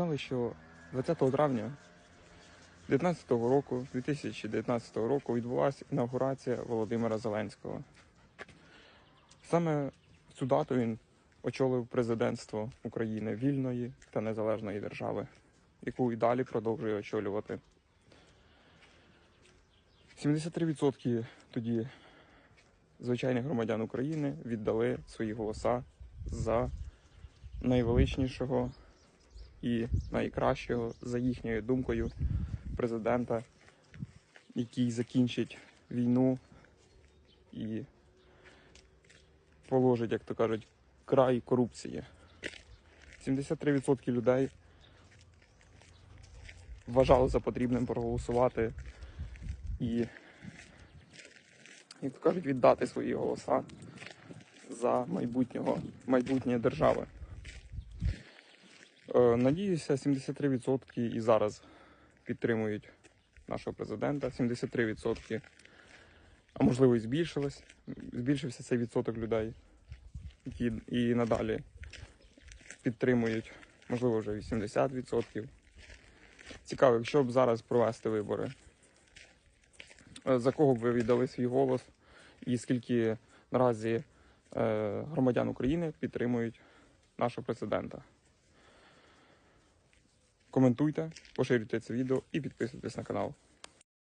Знали, що 20 травня 2019 року, 2019 року відбулася інаугурація Володимира Зеленського. Саме цю дату він очолив президентство України вільної та незалежної держави, яку і далі продовжує очолювати. 73% тоді звичайних громадян України віддали свої голоса за найвеличнішого і найкращого, за їхньою думкою, президента, який закінчить війну і положить, як то кажуть, край корупції. 73% людей вважали за потрібним проголосувати і, як то кажуть, віддати свої голоса за майбутнього, майбутнє держави. Е, Надіюся, 73% і зараз підтримують нашого президента. 73%, а можливо і збільшилось. Збільшився цей відсоток людей, які і надалі підтримують, можливо, вже 80%. Цікаво, якщо б зараз провести вибори, е, за кого б ви віддали свій голос, і скільки наразі е, громадян України підтримують нашого президента. Коментуйте, поширюйте це відео і підписуйтесь на канал.